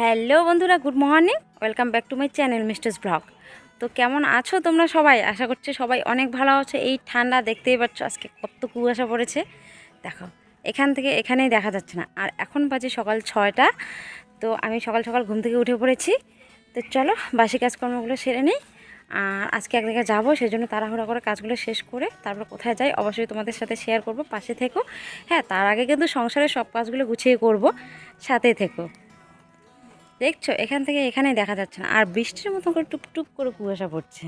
Hello বন্ধুরা, good morning. Welcome back to my channel misters vlog. তো কেমন আছো তোমরা সবাই? আশা করছি সবাই অনেক ভালো আছে। এই ঠান্ডা দেখতেই পাচ্ছ, আজকে কত কুয়াশা পড়েছে। দেখো, এখান থেকে এখানেই দেখা যাচ্ছে না। আর এখন বাজে সকাল ছয়টা, তো আমি সকাল সকাল ঘুম থেকে উঠে পড়েছি। তো চলো, বাসি কাজকর্মগুলো সেরে নিই। আর আজকে এক জায়গায় যাব সেই জন্য তাড়াহুড়া করে কাজগুলো শেষ করে তারপর কোথায় যাই অবশ্যই তোমাদের সাথে শেয়ার করব, পাশে থেকো। হ্যাঁ তার আগে কিন্তু সংসারের সব কাজগুলো গুছিয়ে করব, সাথে থেকো। দেখছ? এখান থেকে এখানে দেখা যাচ্ছে না। আর বৃষ্টির মতন করে টুপ টুপ করে কুয়াশা পড়ছে।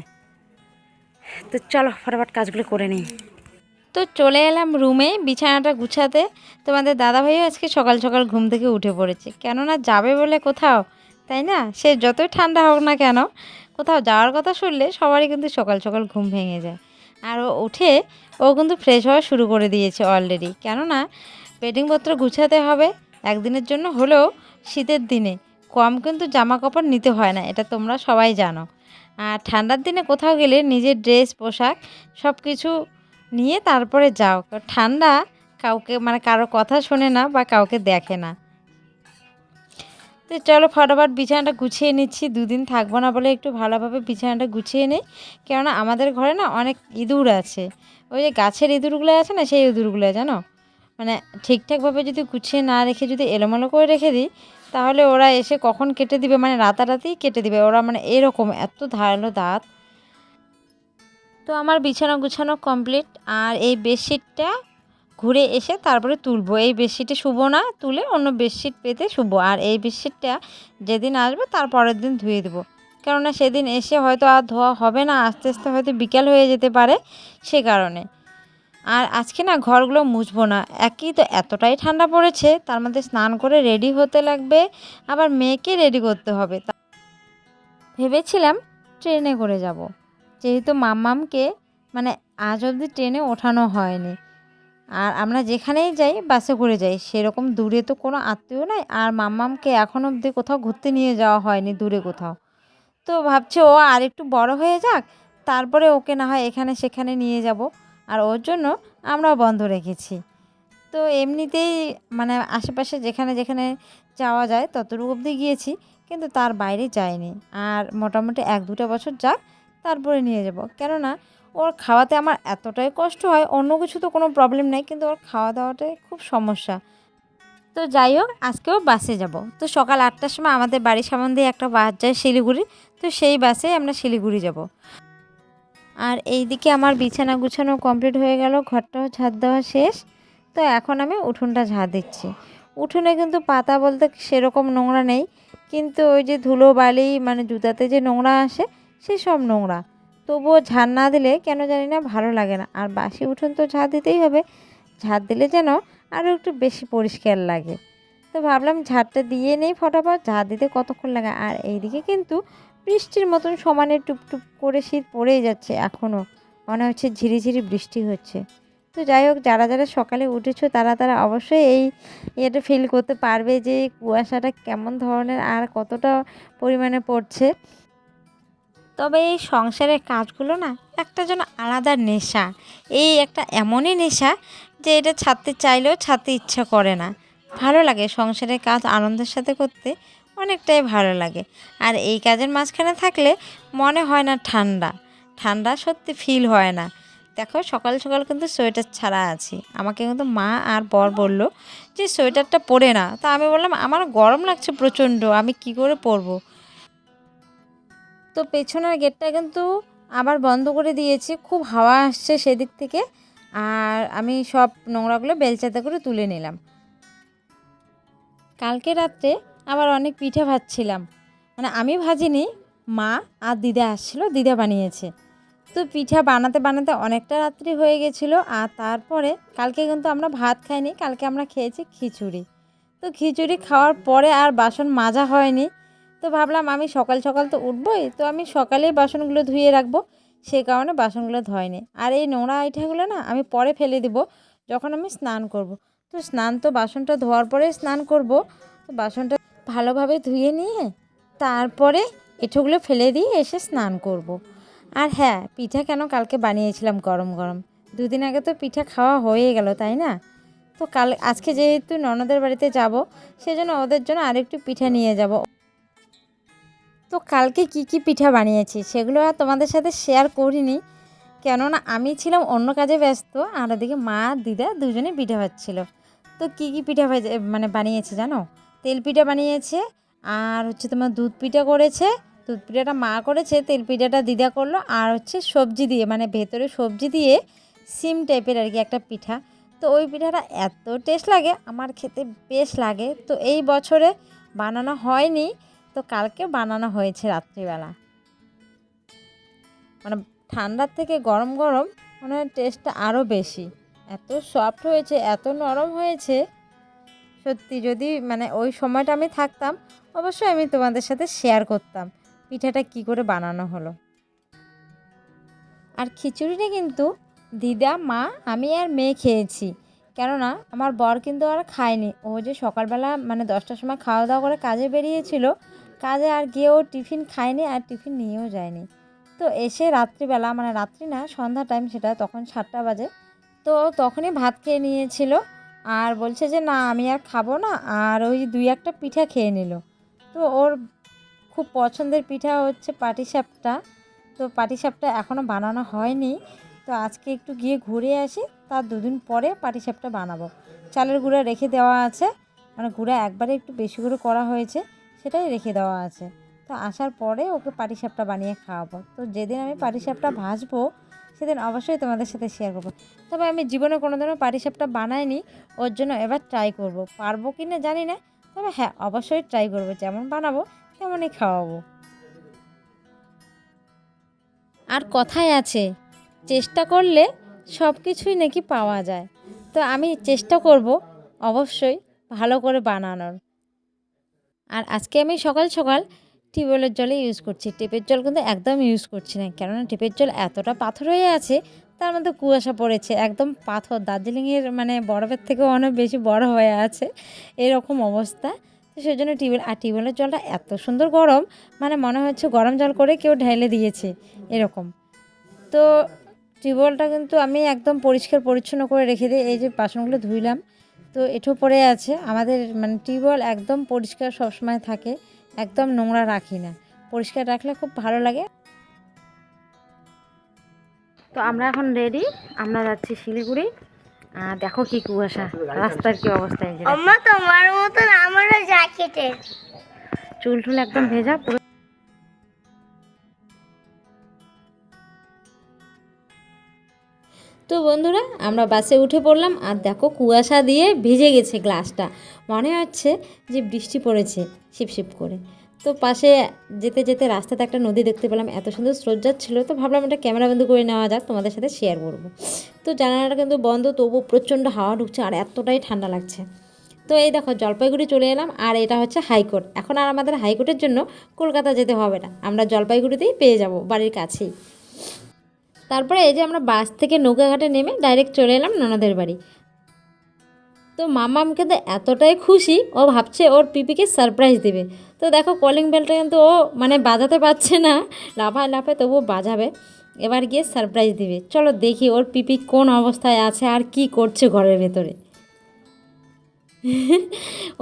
তো চলো, ফটাফট কাজগুলো করে নিই। তো চলে এলাম রুমে, বিছানাটা গুছাতে। তোমাদের দাদাভাইও আজকে সকাল সকাল ঘুম থেকে উঠে পড়েছে। কেননা যাবে বলে কোথাও, তাই না? সে যতই ঠান্ডা হোক না কেন, কোথাও যাওয়ার কথা শুনলে সবারই কিন্তু সকাল সকাল ঘুম ভেঙে যায়। আর ও উঠে, ও কিন্তু ফ্রেশ হওয়া শুরু করে দিয়েছে অলরেডি কেননা বেডিংপত্র গুছাতে হবে। একদিনের জন্য হলেও শীতের দিনে। কম কিন্তু জামা কাপড় নিতে হয় না, এটা তোমরা সবাই জানো। আর ঠান্ডার দিনে কোথাও গেলে নিজের ড্রেস, পোশাক সব কিছু নিয়ে তারপরে যাও। ঠান্ডা কাউকে মানে কারও কথা শোনে না বা কাউকে দেখে না। তো চলো ফটাফট বিছানাটা গুছিয়ে নিচ্ছি, দুদিন থাকব না বলে একটু ভালোভাবে বিছানাটা গুছিয়ে নিই। কেননা আমাদের ঘরে না অনেক ইঁদুর আছে। ওই যে গাছের ইঁদুরগুলো আছে না, সেই ইঁদুরগুলো জানো? মানে ঠিকঠাকভাবে যদি গুছিয়ে না রেখে যদি এলোমেলো করে রেখে দিই তাহলে ওরা এসে কখন কেটে দিবে? মানে রাতারাতি কেটে দিবে। ওরা মানে এরকম এত ধারালো দাঁত। তো আমার বিছানা গুছানো কমপ্লিট আর এই বেডশিটটা ঘুরে এসে তারপরে তুলবো। এই বেডশিটে শুবো না, তুলে অন্য বেডশিট পেতে শুবো। আর এই বেডশিটটা যেদিন আসবে তার পরের দিন ধুয়ে দেবো। কেননা সেদিন এসে হয়তো আর ধোয়া হবে না। আস্তে আস্তে হয়তো বিকাল হয়ে যেতে পারে সে কারণে। আর আজকে না ঘরগুলো মুছবো না। একই তো এতটাই ঠান্ডা পড়েছে, তার মধ্যে স্নান করে রেডি হতে লাগবে, আবার মেয়েকে রেডি করতে হবে। ভেবেছিলাম ট্রেনে করে যাব, যেহেতু মাম্মামকে মানে আজ অবধি ট্রেনে ওঠানো হয়নি। আর আমরা যেখানেই যাই বাসে করে যাই, সেরকম দূরে তো কোনো আত্মীয় নাই, আর মাম্মামকে এখন অবধি কোথাও ঘুরতে নিয়ে যাওয়া হয়নি দূরে কোথাও। তো ভাবছি ও আর একটু বড় হয়ে যাক, তারপরে ওকে না হয় এখানে সেখানে নিয়ে যাব। আর ওর জন্য আমরাও বন্ধ রেখেছি। তো এমনিতেই মানে আশেপাশে যেখানে যেখানে যাওয়া যায় ততটুকু অবধি গিয়েছি, কিন্তু তার বাইরে যায়নি আর মোটামুটি এক দুটো বছর যাক, তারপরে নিয়ে যাব। কেননা ওর খাওয়াতে আমার এতটাই কষ্ট হয়, অন্য কিছু তো কোনো প্রবলেম নেই, কিন্তু ওর খাওয়া দাওয়াটাই খুব সমস্যা। তো যাই হোক, আজকেও বাসে যাব। তো সকাল আটটার সময় আমাদের বাড়ির সামনে একটা বাস যায় শিলিগুড়ি, তো সেই বাসেই আমরা শিলিগুড়ি যাব। আর এই দিকে আমার বিছানা গুছানো কমপ্লিট হয়ে গেল, ঘরটাও ঝাড় দেওয়া শেষ। তো এখন আমি উঠোনটা ঝাঁ দিচ্ছি। উঠোনে কিন্তু পাতা বলতে সেরকম নোংরা নেই, কিন্তু ওই যে ধুলো বালি মানে জুতাতে যে নোংরা আসে সেসব নোংরা। তবুও ঝাড় না দিলে কেন জানি না ভালো লাগে না। আর বাসি উঠোন তো ঝাড় দিতেই হবে। ঝাড় দিলে যেন আরও একটু বেশি পরিষ্কার লাগে। তো ভাবলাম ঝাড়টা দিয়ে নেই ফটাফট ঝাড় দিতে কতক্ষণ লাগে? আর এইদিকে কিন্তু বৃষ্টির মতন সমানে টুপটুপ করে শীত পড়েই যাচ্ছে এখনও মনে হচ্ছে ঝিরিঝিরি বৃষ্টি হচ্ছে। তো যাই হোক, যারা যারা সকালে উঠেছো, তারা তারা অবশ্যই এই ইয়েটা ফিল করতে পারবে যে কুয়াশাটা কেমন ধরনের আর কতটা পরিমাণে পড়ছে। তবে এই সংসারের কাজগুলো না একটা যেন আলাদা নেশা। এই একটা এমনই নেশা যে এটা ছাড়তে চাইলেও ছাড়তে ইচ্ছা করে না। ভালো লাগে সংসারের কাজ আনন্দের সাথে করতে। অনেকটাই ভালো লাগে। আর এই কাজের মাঝখানে থাকলে মনে হয় না ঠান্ডা। ঠান্ডা সত্যি ফিল হয় না। দেখো, সকাল সকাল কিন্তু সোয়েটার ছাড়া আছি। আমাকে কিন্তু মা আর বর বলল যে সোয়েটারটা পরে না। তা আমি বললাম আমার গরম লাগছে প্রচণ্ড, আমি কি করে পরবো? তো পেছনের গেটটা কিন্তু আবার বন্ধ করে দিয়েছি। খুব হাওয়া আসছে সেদিক থেকে। আর আমি সব নোংরাগুলো বেলচাতে করে তুলে নিলাম। কালকে রাত্রে আবার অনেক পিঠে ভাজছিলাম। মানে আমি ভাজিনি, মা আর দিদা আসছিল, দিদা বানিয়েছে। তো পিঠা বানাতে বানাতে অনেকটা রাত্রি হয়ে গেছিল আর তারপরে কালকে কিন্তু আমরা ভাত খাইনি, কালকে আমরা খেয়েছি খিচুড়ি। তো খিচুড়ি খাওয়ার পরে আর বাসন মাজা হয়নি। তো ভাবলাম আমি সকাল সকাল তো উঠবই, তো আমি সকালেই বাসনগুলো ধুয়ে রাখব, সে কারণে বাসনগুলো ধয়নি। আর এই নোংরা আইঠাগুলো না আমি পরে ফেলে দিব, যখন আমি স্নান করব। তো স্নান তো বাসনটা ধোয়ার পরে স্নান করব, তো বাসনটা ভালোভাবে ধুয়ে নিয়ে তারপরে এঁঠোগুলো ফেলে দিয়ে এসে স্নান করব। আর হ্যাঁ পিঠা কেন কালকে বানিয়েছিলাম গরম গরম? দুদিন আগে তো পিঠা খাওয়া হয়ে গেল, তাই না? তো কাল, আজকে যেহেতু ননদের বাড়িতে যাব, সেজন্য ওদের জন্য আরেকটু পিঠা নিয়ে যাব। তো কালকে কি কি পিঠা বানিয়েছি সেগুলো আর তোমাদের সাথে শেয়ার করিনি। কেননা আমি ছিলাম অন্য কাজে ব্যস্ত, আর ওদিকে মা, দিদা দুজনে পিঠা ভাজছিল তো কি কি পিঠা মানে বানিয়েছে জানো? তেল পিঠা বানিয়েছে, আর হচ্ছে তোমার দুধ পিঠা করেছে। দুধ পিঠাটা মা করেছে, তেল পিঠাটা দিদা করল, আর হচ্ছে সবজি দিয়ে মানে ভেতরে সবজি দিয়ে সিম টাইপের আর কি একটা পিঠা। তো ওই পিঠাটা এত টেস্ট লাগে, আমার খেতে বেশ লাগে। তো এই বছরে বানানো হয়নি, তো কালকে বানানো হয়েছে রাত্রিবেলা। মানে ঠান্ডার থেকে গরম গরম মানে টেস্টটা আরও বেশি। এত সফট হয়েছে, এত নরম হয়েছে সত্যি যদি মানে ওই সময়টা আমি থাকতাম, অবশ্যই আমি তোমাদের সাথে শেয়ার করতাম। পিঠাটা কি করে বানানো হলো? আর খিচুড়িটা কিন্তু দিদা, মা, আমি আর মেয়ে খেয়েছি। কেননা আমার বর কিন্তু আর খায়নি। ও যে সকালবেলা মানে দশটার সময় খাওয়া দাওয়া করে কাজে বেরিয়েছিল, কাজে আর গিয়ে ও টিফিন খায়নি আর টিফিন নিয়েও যায়নি। তো এসে রাত্রিবেলা মানে রাত্রি না, সন্ধ্যা টাইম সেটা, তখন সাতটা বাজে, তো তখনই ভাত খেয়ে নিয়েছিল। আর বলছে যে, না, আমি আর খাব না। আর ওই দুই একটা পিঠা খেয়ে নিল। তো ওর খুব পছন্দের পিঠা হচ্ছে পাটিসাপটা তো পাটিসাপটা এখনও বানানো হয়নি। তো আজকে একটু গিয়ে ঘুরে আসি, তার দুদিন পরে পাটিসাপটা বানাবো। চালের গুঁড়া রেখে দেওয়া আছে। মানে গুঁড়া একবারে একটু বেশি করে করা হয়েছে, সেটাই রেখে দেওয়া আছে। তো আসার পরে ওকে পাটিসাপটা বানিয়ে খাওয়াবো। তো যেদিন আমি পাটিসাপটা ভাজবো সেদিন অবশ্যই তোমাদের সাথে শেয়ার করব। তবে আমি জীবনে কোনো দিনও পাটিসাপটা বানাইনি, ওর জন্য এবার ট্রাই করব। পারব কি না জানি না, তবে হ্যাঁ অবশ্যই ট্রাই করব। যেমন বানাবো, তেমনই খাওয়াবো। আর কথায় আছে, চেষ্টা করলে সব কিছুই নাকি পাওয়া যায়। তো আমি চেষ্টা করব অবশ্যই ভালো করে বানানোর। আর আজকে আমি সকাল সকাল টিউবওয়েলের জলে ইউজ করছি। টেপের জল কিন্তু একদম ইউজ করছি না। কেননা টেপের জল এতটা পাথর হয়ে আছে, তার মধ্যে কুয়াশা পড়েছে। একদম পাথর। দার্জিলিংয়ের মানে বরফের থেকেও অনেক বেশি বড় হয়ে আছে। এরকম অবস্থা। তো সেই জন্য টিউবওয়েল আর টিউবওয়েলের জলটা এত সুন্দর গরম মানে মনে হচ্ছে গরম জল করে কেউ ঢেলে দিয়েছে। এরকম। তো টিউবওয়েলটা কিন্তু আমি একদম পরিষ্কার পরিচ্ছন্ন করে রেখে দিই এই যে বাসনগুলো ধুইলাম। তো এঠো পড়ে আছে। আমাদের মানে টিউবওয়েল একদম পরিষ্কার সবসময় থাকে। একদম নোংরা রাখি না। পরিষ্কার রাখলে খুব ভালো লাগে। তো আমরা এখন রেডি আমরা যাচ্ছি শিলিগুড়ি। আর দেখো কি কুয়াশা রাস্তার কি অবস্থা তোমার মতন আমারও জ্যাকেটের চুল টুল একদম ভেজা পুরো তো বন্ধুরা, আমরা বাসে উঠে পড়লাম আর দেখো কুয়াশা দিয়ে ভিজে গেছে গ্লাসটা। মনে হচ্ছে যে বৃষ্টি পড়েছে শিপশিপ করে। তো পাশে যেতে যেতে রাস্তাতে একটা নদী দেখতে পেলাম, এত সুন্দর স্রোত যাচ্ছিল তো ভাবলাম এটা ক্যামেরা বন্ধ করে নেওয়া যাক, তোমাদের সাথে শেয়ার করব। তো জানালাটা কিন্তু বন্ধ তবু প্রচণ্ড হাওয়া ঢুকছে আর এতটাই ঠান্ডা লাগছে। তো এই দেখো জলপাইগুড়ি চলে এলাম আর এটা হচ্ছে হাইকোর্ট। এখন আর আমাদের হাইকোর্টের জন্য কলকাতা যেতে হবে না, আমরা জলপাইগুড়িতেই পেয়ে যাব বাড়ির কাছেই। তারপরে এই যে আমরা বাস থেকে নৌকাঘাটে নেমে ডাইরেক্ট চলে এলাম ননাদের বাড়ি। তো মামাম কিন্তু এতটাই খুশি, ও ভাবছে ওর পিপিকে সারপ্রাইজ দেবে। তো দেখো কলিং বেলটা কিন্তু ও মানে বাজাতে পারছে না, লাফায় লাফায় তবুও বাজাবে। এবার গিয়ে সারপ্রাইজ দিবে। চলো দেখি ওর পিপি কোন অবস্থায় আছে আর কি করছে ঘরের ভেতরে।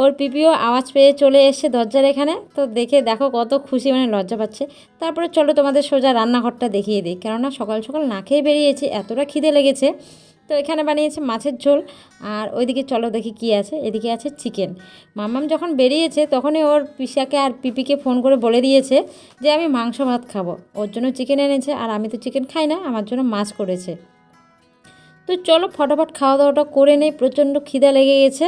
ওর পিপিও আওয়াজ পেয়ে চলে এসছে দরজার এখানে। তো দেখে দেখো কত খুশি মানে লজ্জা পাচ্ছে। তারপরে চলো তোমাদের সোজা রান্নাঘরটা দেখিয়ে দিই। কেননা সকাল সকাল না খেয়ে বেরিয়েছি, এতটা খিদে লেগেছে। তো এখানে বানিয়েছে মাছের ঝোল। আর ওইদিকে চলো দেখি কি আছে। এদিকে আছে চিকেন। মামাম যখন বেরিয়েছে, তখনই ওর পিসাকে আর পিপিকে ফোন করে বলে দিয়েছে যে, আমি মাংস ভাত খাব। ওর জন্য চিকেন এনেছে আর আমি তো চিকেন খাই না, আমার জন্য মাছ করেছে। তো চলো ফটাফট খাওয়া দাওয়াটা করে নেই। প্রচণ্ড খিদা লেগে গেছে।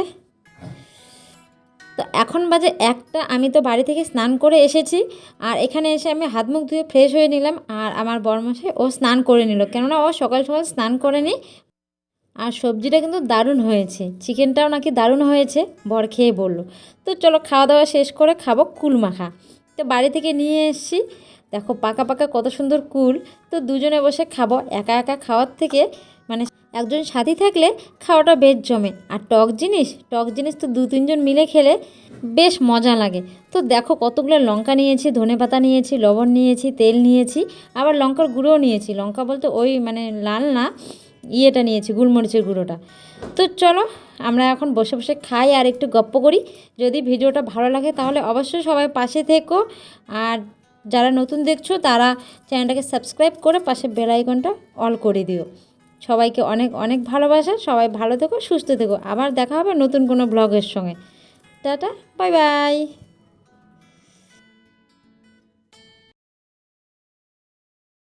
তো এখন বাজে একটা, আমি তো বাড়ি থেকে স্নান করে এসেছি আর এখানে এসে আমি হাত মুখ ধুয়ে ফ্রেশ হয়ে নিলাম আর আমার বরমশাই ও স্নান করে নিল। কেননা ও সকাল সকাল স্নান করেনি আর সবজিটা কিন্তু দারুণ হয়েছে। চিকেনটাও নাকি দারুণ হয়েছে, বর খেয়ে বলল। তো চলো খাওয়া দাওয়া শেষ করে খাব কুল মাখা তো বাড়ি থেকে নিয়ে এসেছি। দেখো পাকা পাকা কত সুন্দর কুল। তো দুজনে বসে খাব, একা একা খাওয়ার থেকে মানে একজন সাথী থাকলে খাওয়াটা বেশ জমে। আর টক জিনিস? টক জিনিস তো দু তিনজন মিলে খেলে বেশ মজা লাগে। তো দেখো কতগুলো লঙ্কা নিয়েছি, ধনে পাতা নিয়েছি, লবণ নিয়েছি, তেল নিয়েছি, আবার লঙ্কার গুঁড়োও নিয়েছি। লঙ্কা বলতে ওই মানে লাল না, ইয়েটা নিয়েছি, গোলমরিচের গুঁড়োটা। তো চলো আমরা এখন বসে বসে খাই আর একটু গপ্প করি। যদি ভিডিওটা ভালো লাগে তাহলে অবশ্যই সবাই পাশে থেকো। আর যারা নতুন দেখছ তারা চ্যানেলটাকে সাবস্ক্রাইব করে পাশে বেল আইকনটা অল করে দিও। সবাইকে অনেক অনেক ভালোবাসা। সবাই ভালো থেকো, সুস্থ থেকো। আবার দেখা হবে নতুন কোনো ব্লগের সঙ্গে। Tata, bye bye.